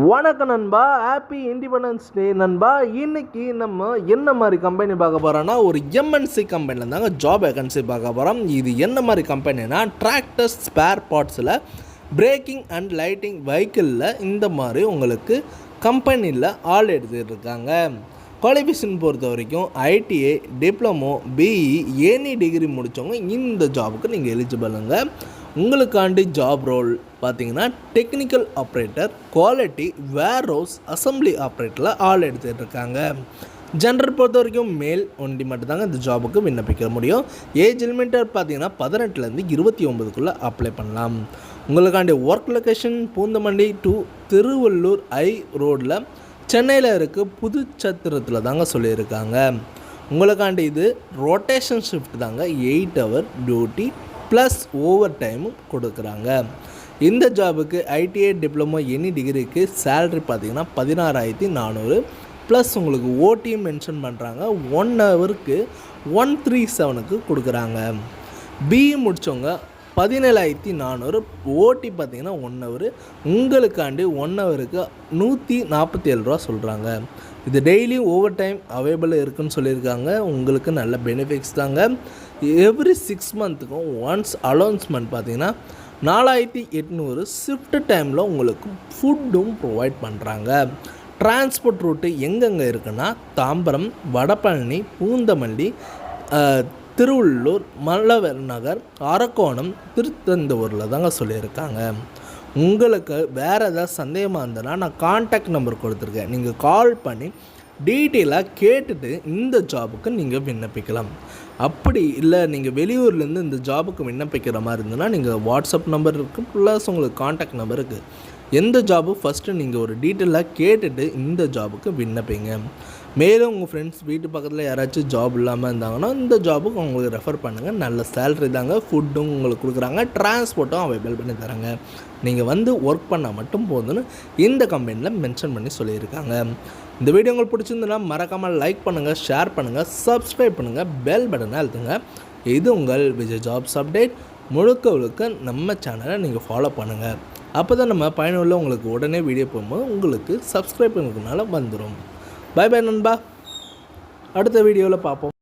வணக்கம் நண்பா happy independence day நண்பா. இன்னைக்கு நம்ம என்ன மாதிரி கம்பெனி பார்க்க போகிறோன்னா ஒரு எம்என்சி கம்பெனியில் தாங்க ஜாப் வேகன்சி பார்க்க போகிறோம் இது என்ன மாதிரி கம்பெனினா டிராக்டர் ஸ்பேர் பார்ட்ஸில் பிரேக்கிங் அண்ட் லைட்டிங் வெஹிக்கிளில் இந்த மாதிரி உங்களுக்கு கம்பெனியில் ஆள் எடுத்துகிட்டு இருக்காங்க. குவாலிஃபிகேஷன் பொறுத்த வரைக்கும் ITI diploma BE any degree முடித்தவங்க இந்த ஜாபுக்கு நீங்கள் எலிஜிபிளுங்க உங்களுக்காண்டி ஜாப் ரோல் பார்த்தீங்கன்னா technical operator quality warehouse assembly ஆப்ரேட்டரில் ஆள் எடுத்துகிட்டு இருக்காங்க ஜென்டர் பொறுத்த வரைக்கும் மேல் ஒண்டி மட்டும்தாங்க இந்த ஜாபுக்கு விண்ணப்பிக்க முடியும். ஏஜ் லிமிட்டர் பார்த்தீங்கன்னா பதினெட்டுலேருந்து இருபத்தி ஒம்பதுக்குள்ளே அப்ளை பண்ணலாம். உங்களுக்காண்டி ஒர்க் லொக்கேஷன் பூந்தமண்டி டு திருவள்ளூர் ஐ ரோடில் சென்னையில் இருக்க புதுச்சத்திரத்தில் தாங்க சொல்லியிருக்காங்க. உங்களுக்காண்டி இது ரொட்டேஷன் ஷிஃப்ட் தாங்க. Eight hour duty plus over டைமும் கொடுக்குறாங்க. இந்த ஜாபுக்கு ஐடிஐ டிப்ளமோ எனி டிகிரிக்கு சேலரி பார்த்தீங்கன்னா பதினாறாயிரத்தி நானூறு ப்ளஸ் உங்களுக்கு ஓடியும் மென்ஷன் பண்ணுறாங்க ஒன் ஹவருக்கு ஒன் த்ரீ செவனுக்கு கொடுக்குறாங்க. பிஇ முடித்தவங்க பதினேழாயிரத்தி நானூறு ஓட்டி பார்த்தீங்கன்னா ஒன் ஹவர் உங்களுக்காண்டி ஒன் ஹவருக்கு நூற்றி நாற்பத்தி ஏழு ரூபா சொல்கிறாங்க இது டெய்லி ஓவர் டைம் அவைலபிள் இருக்குன்னு சொல்லியிருக்காங்க. உங்களுக்கு நல்ல பெனிஃபிட்ஸ் தாங்க. எவ்ரி சிக்ஸ் மந்த்துக்கும் ஒன்ஸ் அலௌன்ஸ்மெண்ட் பார்த்தீங்கன்னா நாலாயிரத்தி எட்நூறு ஷிஃப்ட் டைமில் உங்களுக்கு ஃபுட்டும் ப்ரொவைட் பண்ணுறாங்க டிரான்ஸ்போர்ட் ரூட்டு எங்கெங்கே இருக்குன்னா தாம்பரம் வடபழனி பூந்தமல்லி திருவள்ளூர் மல்லவர் நகர் அரக்கோணம் திருத்தந்தூரில் தாங்க சொல்லியிருக்காங்க. உங்களுக்கு வேறு ஏதாவது சந்தேகமாக இருந்ததுன்னா நான் காண்டாக்ட் நம்பர் கொடுத்துருக்கேன். நீங்கள் கால் பண்ணி டீட்டெயிலாக கேட்டுட்டு இந்த ஜாபுக்கு நீங்கள் விண்ணப்பிக்கலாம். அப்படி இல்லை நீங்கள் வெளியூர்லேருந்து இந்த ஜாபுக்கு விண்ணப்பிக்கிற மாதிரி இருந்ததுன்னா நீங்கள் வாட்ஸ்அப் நம்பர் இருக்குது ப்ளஸ் உங்களுக்கு காண்டாக்ட் நம்பர் இருக்குது எந்த ஜாபு ஃபஸ்ட்டு நீங்கள் ஒரு டீட்டெயிலாக கேட்டுட்டு இந்த ஜாபுக்கு விண்ணப்பிங்க. மேலும் உங்கள் ஃப்ரெண்ட்ஸ் வீட்டு பக்கத்தில் யாராச்சும் ஜாப் இல்லாமல் இருந்தாங்கன்னா இந்த ஜாபுக்கு உங்களுக்கு ரெஃபர் பண்ணுங்கள் நல்ல சேலரி தாங்க ஃபுட்டும் உங்களுக்கு கொடுக்குறாங்க. டிரான்ஸ்போர்ட்டும் அவைலபிள் பண்ணி தராங்க. நீங்கள் வந்து ஒர்க் பண்ணால் மட்டும் போதுன்னு இந்த கம்பெனியில் மென்ஷன் பண்ணி சொல்லியிருக்காங்க. இந்த வீடியோ உங்களுக்கு பிடிச்சிருந்ததுன்னா மறக்காமல் லைக் பண்ணுங்கள் ஷேர் பண்ணுங்கள் சப்ஸ்கிரைப் பண்ணுங்கள் பெல் பட்டனை அழுத்துங்க. இது உங்கள் விஜய் ஜாப்ஸ் அப்டேட் முழுக்க முழுக்க நம்ம சேனலை நீங்கள் ஃபாலோ பண்ணுங்கள் அப்போ தான் நம்ம பயனுள்ள உங்களுக்கு உடனே வீடியோ போகும்போது உங்களுக்கு சப்ஸ்கிரைப் பண்ணுறதுனால வந்துடும் பாய் பாய் நண்பா. அடுத்த வீடியோவில் பார்ப்போம்